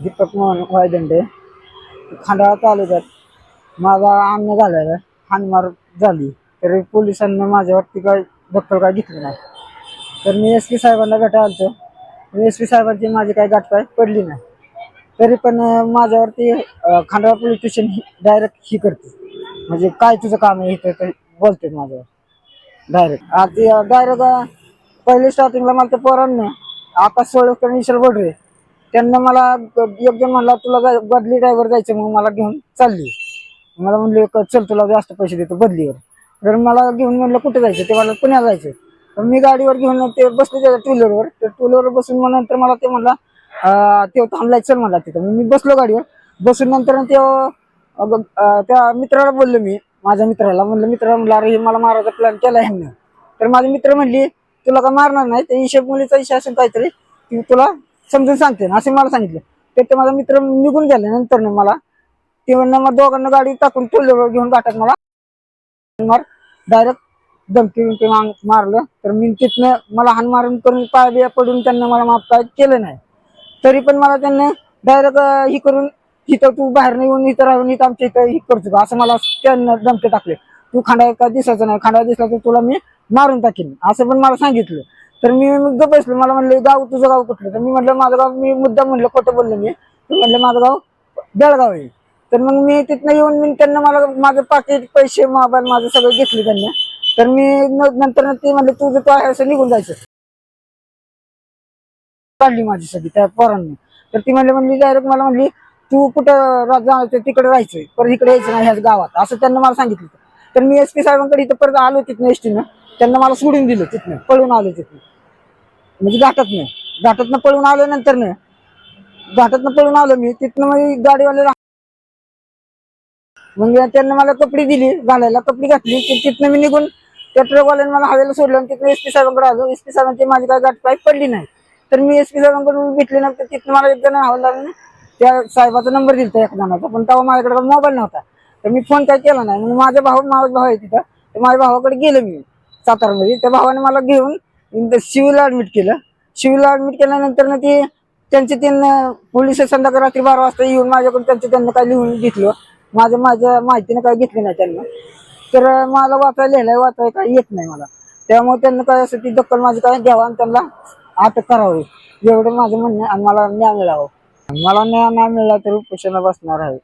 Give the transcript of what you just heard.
दीपक मोहन वायदंडे खंडाळा तालुक्यात माझा अन्न झालेला हानमार झाली. तरी पोलिसांनी माझ्यावरती काय दखल काय घेतली नाही. तर मी एस पी साहेबांना भेटायला आलतो एस पी साहेबांची माझी काही गाठपाय पडली नाही. तरी पण माझ्यावरती खांडवा पोलीस स्टेशन डायरेक्ट ही करते. म्हणजे काय तुझं काम आहे इथं ते बोलते माझ्यावर. डायरेक्ट आधी डायरेक्ट पहिले स्टार्टिंगला मला ते आता आकाश सोळकर विशाल बडरे त्यांना मला एक जण म्हणला तुला जाय- बदली ड्रायव्हर जायचं मग मला घेऊन चालली. मला म्हणले चल तुला जास्त पैसे देतो बदलीवर. तर मला घेऊन म्हणलं कुठे जायचं? ते मला पुण्याला जायचं तर मी गाडीवर घेऊन ते बसले त्याच्या टू व्हीलरवर तर टू व्हीलरवर बसून मग नंतर मला ते म्हणला ते थांबलाय चल म्हणला तिथं. मग मी बसलो गाडीवर. बसून नंतर ते त्या मित्राला बोललो मी माझ्या मित्राला. म्हणलं मित्राला म्हणलं अरे हे मला मारायचा प्लॅन केला ह्यांना. तर माझे मित्र म्हणली तुला का मारणार नाही? ते हिशेब मुलीचा हिशा असेल काहीतरी. तुला समजून सांगते ना असे मला सांगितलं. तर ते माझा मित्र निघून गेले नंतर मला ते मग दोघांना गाडी टाकून टोलवर घेऊन गाठात मला. मार डायरेक्ट धमकी विमकी मारलं. तर मी तिथनं मला हान मारून करून पाय बिया पडून त्यांना मला माफ काय केलं नाही. तरी पण मला त्यांनी डायरेक्ट ही करून इथं तू बाहेर नाही येऊन इथं राहून इथं आमच्या इथं ही करतो असं मला त्यांना धमके टाकले. तू खांडा का दिसायचं नाही खांडा दिसला तर तुला मी मारून टाकेन. असं पण मला सांगितलं. तर मी मुद्दा बसलो मला म्हणलं गाव तुझं गाव कुठलं? तर मी म्हटलं माझं गाव मी मुद्दा म्हणलं खोटं बोललो मी. म्हटलं म्हणलं माझं गाव बेळगाव आहे. तर मग मी तिथनं येऊन मी त्यांना मला माझं पाकिट पैसे मोबाईल माझं सगळं घेतले त्यांनी. तर मी नंतर ते म्हणले तुझं तो आहे असं निघून जायचं. काढली माझी सगळी त्या पोरांनी. तर ती म्हणली म्हणली डायरेक्ट मला म्हणली तू कुठं रा- जायचं तिकडे राहायचंय परत इकडे यायचं नाही ह्याच गावात. असं त्यांना मला सांगितलं. तर मी एस पी साहेबांकडे इथं परत आलो तिथनं एस टीनं त्यांना मला सोडून दिलं तिथनं पळून आलो तिथनं. म्हणजे घाटात नाही घाटातनं पळून आल्यानंतर नंतर घाटातनं पळून आलो मी तिथनं मग गाडीवाले मग त्यांनी मला कपडे दिली घालायला कपडे घातली तिथनं मी निघून त्या ट्रकवाल्याने मला हवेला सोडलं आणि तिथनं एस पी साहेबांकडे आलो. एस पी साहेबांची माझी काय गाठ पडली नाही. तर मी एस पी साहेबांकडून भेटली नंतर तर तिथनं मला एक जण हवालदाराने त्या साहेबाचा नंबर दिला एक जणाचा. पण तेव्हा माझ्याकडे मोबाईल नव्हता. तर मी फोन काय केला नाही. मग माझा भाऊ माझा भाऊ आहे तिथं. तर माझ्या भावाकडे गेलो मी. सातारामध्ये. त्या भावाने मला घेऊन शिवला ऍडमिट केलं. शिवला ऍडमिट केल्यानंतर ना ती त्यांचे त्यांना पोलीस संध्याकाळी रात्री बारा वाजता येऊन माझ्याकडून त्यांचं त्यांना काय लिहून घेतलं. माझ्या माझ्या माहितीने काय घेतली नाही त्यांना. तर मला वाचायला लिहायला वाचायला काय येत नाही मला. त्यामुळे त्यांना काय असं ती दखल माझी काय घ्यावं आणि त्यांना अटक करावी. एवढं माझं म्हणणं आणि मला न्याय मिळावं. मला न्याय नाही मिळाला तर उपोषणा बसणार आहे.